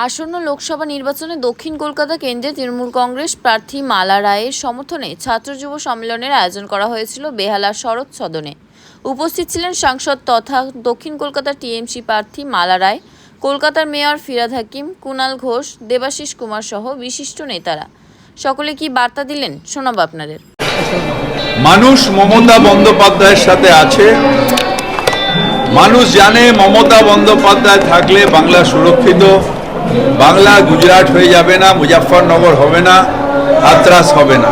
আসন্ন লোকসভা নির্বাচনে দক্ষিণ কলকাতা কেন্দ্রে তৃণমূল কংগ্রেস প্রার্থী মালা রায়ের সমর্থনে ছাত্র যুব সম্মেলনের আয়োজন করা হয়েছিল বেহালা শরৎ সদনে। উপস্থিত ছিলেন সাংসদ তথা দক্ষিণ কলকাতা টিএমসি প্রার্থী মালা রায়, কলকাতার মেয়র ফিরাদ হাকিম, কুনাল ঘোষ, দেবাশিস কুমার সহ বিশিষ্ট নেতারা। সকলে কি বার্তা দিলেন? শোনাব আপনাদের। মানুষ মমতা বন্দ্যোপাধ্যায়ের সাথে আছে। মানুষ জানে মমতা বন্দ্যোপাধ্যায় থাকলে বাংলা সুরক্ষিত। বাংলা গুজরাট হয়ে যাবে না মুজাফরনগর হবে না, হাতরাস হবে না।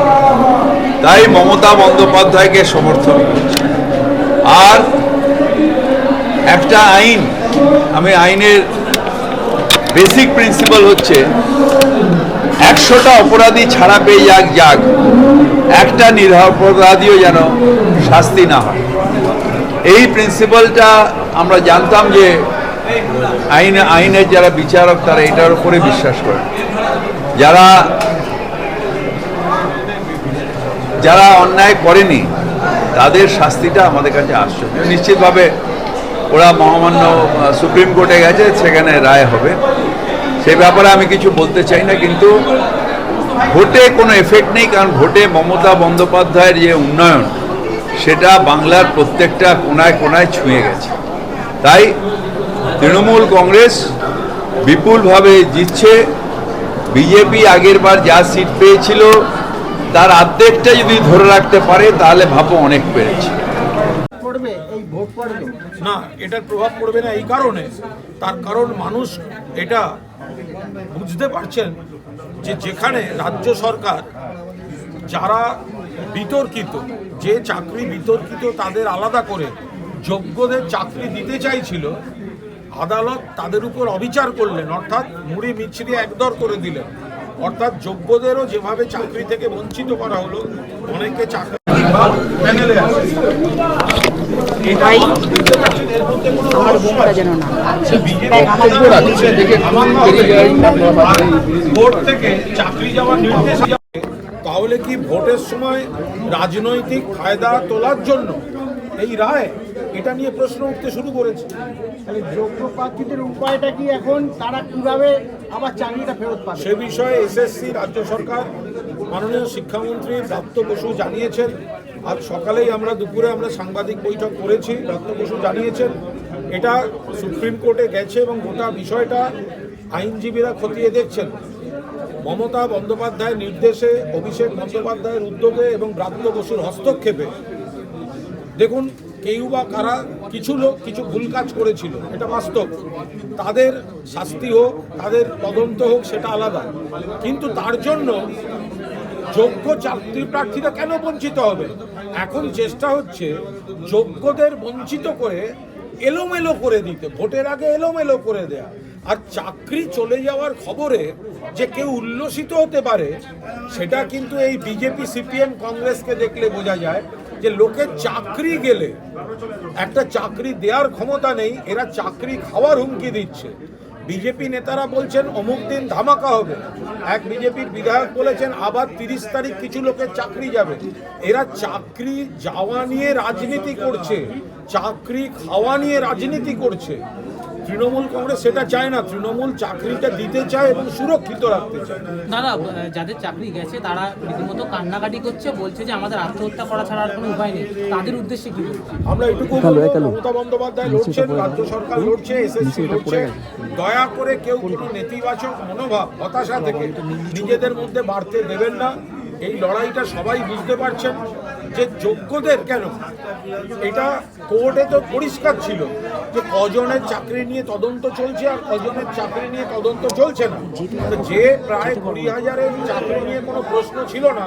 তাই মমতা বন্দ্যোপাধ্যায়কে সমর্থন আর একটা আইন, আমি আইনের বেসিক প্রিন্সিপাল হচ্ছে, একশোটা অপরাধী ছাড়া পেয়ে যাক যাক। একটা নিরপরাধীও যেন শাস্তি না হয়। এই প্রিন্সিপালটা আমরা জানতাম যে আইন, আইনের যারা বিচারক, তারা এটার উপরে বিশ্বাস করে। যারা যারা অন্যায় করেনি, তাদের শাস্তিটা আমাদের কাছে আশ্চর্য। নিশ্চিতভাবে ওরা মহামান্য সুপ্রিম কোর্টে গেছে, সেখানে রায় হবে। সে ব্যাপারে আমি কিছু বলতে চাই না, কিন্তু ভোটে কোনো এফেক্ট নেই, কারণ ভোটে মমতা বন্দ্যোপাধ্যায়ের যে উন্নয়ন, সেটা বাংলার প্রত্যেকটা কোনায় কোনায় ছুঁয়ে গেছে। তাই তৃণমূল কংগ্রেস বিপুলভাবে জিতছে। বিজেপি আগের বার যা সিট পেয়েছিল তার আর্ধেকটা যদি ধরে রাখতে পারে তাহলে ভাবো অনেক পেরেছে। পড়বে এই ভোট পড়বে না এটার প্রভাব পড়বে না এই কারণে। তার কারণ মানুষ এটা বুঝতে পারছেন যে যেখানে রাজ্য সরকার যারা বিতর্কিত যে চাকরি বিতর্কিত তাদের আলাদা করে যোগ্যদের চাকরি দিতে চাইছিল আদালত তাদের উপর অবিচার করলেন অর্থাৎ মুড়ি মিছরি একদর করে দিলেন। অর্থাৎ যোগ্যদেরও যেভাবে চাকরি থেকে বঞ্চিত করা হলো অনেকে চাকরি প্যানেলে তাহলে কি ভোটের সময় রাজনৈতিক ফায়দা তোলার জন্য এই রায় এটা নিয়ে প্রশ্ন উঠতে শুরু করেছে। তাহলে যোগ্য প্রার্থীদের উপায়টা কি এখন? তারা কীভাবে আবার চাকরিটা ফেরত পাবে? সে বিষয়ে এসএসসি রাজ্য সরকার মাননীয় শিক্ষামন্ত্রী দত্ত বসু জানিয়েছেন। আজ সকালেই আমরা দুপুরে আমরা সাংবাদিক বৈঠক করেছি দত্ত বসু জানিয়েছেন। এটা সুপ্রিম কোর্টে গেছে এবং গোটা বিষয়টা আইনজীবীরা খতিয়ে দেখছেন। মমতা বন্দ্যোপাধ্যায়ের নির্দেশে অভিষেক বন্দ্যোপাধ্যায়ের উদ্যোগে এবং ব্রাত্য বসুর হস্তক্ষেপে। দেখুন কেউ বা কারা কিছু লোক কিছু ভুল কাজ করেছিল, এটা বাস্তব। তাদের শাস্তি হোক, তাদের তদন্ত হোক, সেটা আলাদা। কিন্তু তার জন্য যোগ্য চাকরি প্রার্থীরা কেন বঞ্চিত হবে? এখন চেষ্টা হচ্ছে যোগ্যদের বঞ্চিত করে এলোমেলো করে দিতে, ভোটের আগে এলোমেলো করে দেয়া। আর চাকরি চলে যাওয়ার খবরে যে কেউ উল্লসিত হতে পারে, সেটা কিন্তু এই বিজেপি, সিপিএম, কংগ্রেসকে দেখলে বোঝা যায়। যে লোকে চাকরি গেলে, একটা চাকরি দেওয়ার ক্ষমতা নেই, এরা চাকরি খাওয়ার হুমকি দিচ্ছে। বিজেপি নেতারা বলছেন, অমুক দিন ধামাকা হবে। এক বিজেপির বিধায়ক বলেছেন, আবার তিরিশ তারিখ কিছু লোকের চাকরি যাবে। এরা চাকরি যাওয়া নিয়ে রাজনীতি করছে, চাকরি খাওয়া নিয়ে রাজনীতি করছে। তৃণমূল কংগ্রেস সেটা চায় না তৃণমূল চাকরিটা দিতে চায় এবং সুরক্ষিত রাখতে চায়। দাদা যাদের চাকরি গেছে তারা রীতিমতো কান্নাকাটি করছে বলছে যে আমাদের আত্মহত্যা করা ছাড়া আর কোনো উপায় নেই। তাদের উদ্দেশ্যে কি আমরা এটুকু মমতা বন্দ্যোপাধ্যায় লড়ছেন রাজ্য সরকার লড়ছে এসএসসি লড়ছে। দয়া করে কেউ কোনো নেতিবাচক মনোভাব হতাশা থেকে নিজেদের মধ্যে বাড়তে দেবেন না। এই লড়াইটা সবাই বুঝতে পারছেন। যে যোগ্যদের কেন? এটা কোর্টে তো পরিষ্কার ছিল যে কজনের চাকরি নিয়ে তদন্ত চলছে আর কজনের চাকরি নিয়ে তদন্ত চলছে না। যে প্রায় কুড়ি হাজারের চাকরি নিয়ে কোনো প্রশ্ন ছিল না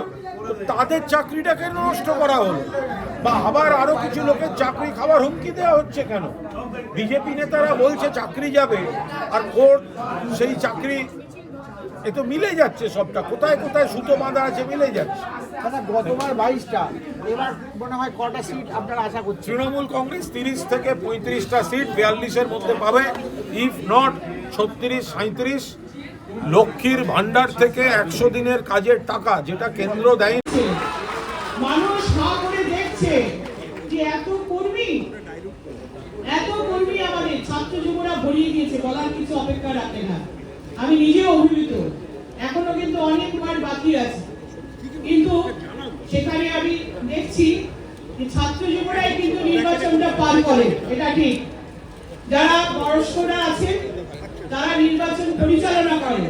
তাদের চাকরিটা কেন নষ্ট করা হলো। বা আবার আরও কিছু লোকের চাকরি খাবার হুমকি দেওয়া হচ্ছে কেন? বিজেপি নেতারা বলছে চাকরি যাবে, আর কোর্ট সেই চাকরি এ তো মিলে যাচ্ছে সবটা। কোথায় কোথায় সুতো বাঁধা আছে মিলে যাচ্ছে। দাদা গতবার বাইশটা এবার মনে হয় কটা সিট আপনারা আশা করছেন? তৃণমূল কংগ্রেস তিরিশ থেকে পঁয়ত্রিশটা সিট বিয়াল্লিশের মধ্যে পাবে। ইফ নট ছত্রিশ সাঁত্রিশ লক্ষ্মীর ভান্ডার থেকে একশো দিনের কাজের টাকা যেটা কেন্দ্র দেয় মানুষ দেখছে যে এত কর্মী এত কর্মী আমাদের ছাত্র যুবরা ভরিয়ে দিয়েছে বলার কিছু অপেক্ষা রাখে না। আমি নিজেও অভিভূত। এখনও কিন্তু অনেক মাঠ বাকি আছে। কিন্তু সেখানে আমি দেখছি ছাত্র যুবরাই কিন্তু নির্বাচনটা পার করে। এটা ঠিক। যারা বয়স্করা আছেন, তারা নির্বাচন পরিচালনা করে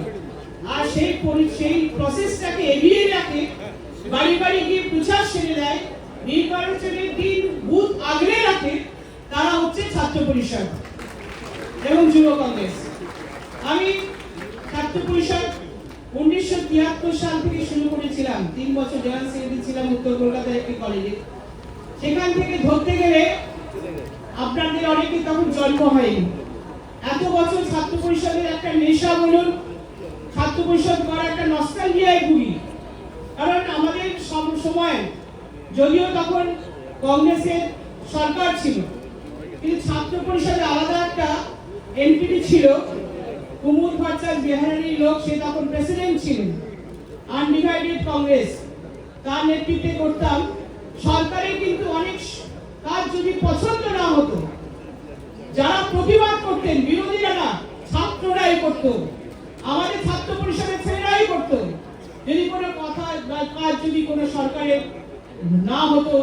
আর সেই সেই প্রসেসটাকে এগিয়ে রাখে বাড়ি বাড়ি গিয়ে প্রচার সেরে দেয়। নির্বাচনের দিন বুথ আগলে রাখে, তারা হচ্ছে ছাত্র পরিষদ এবং যুব কংগ্রেস। আমি ছাত্র পরিষদ উনিশশো তিয়াত্তর সাল থেকে শুরু করেছিলাম। তিন বছর জেনারেল সেক্রেটারি ছিলাম, উত্তর কলকাতার একটি কলেজে সেখান থেকে ধরতে গেলে আপনাদের অনেকে তখন জন্ম হয়নি। এত বছর ছাত্র পরিষদের একটা নেশা বলুন, ছাত্র পরিষদ করা একটা নস্টালজিয়ায় ভুগি। কারণ আমাদের সব সময় যদিও তখন কংগ্রেসের সরকার ছিল, কিন্তু ছাত্র পরিষদে আলাদা একটা এনটিটি ছিল কুমুদ ভট্টাচার্য বিহারের লোক, সে তখন প্রেসিডেন্ট ছিলেন। আনডিভাইডেড কংগ্রেস তার নেতৃত্বে করতাম। সরকারের কিন্তু অনেক কাজ যদি পছন্দ না হতো, যারা প্রতিবাদ করতেন বিরোধীরা না ছাত্ররাই করতো। আমাদের ছাত্র পরিষদের ছেলেরাই করতো। যদি কোনো কথা কাজ যদি কোনো সরকারের না হতো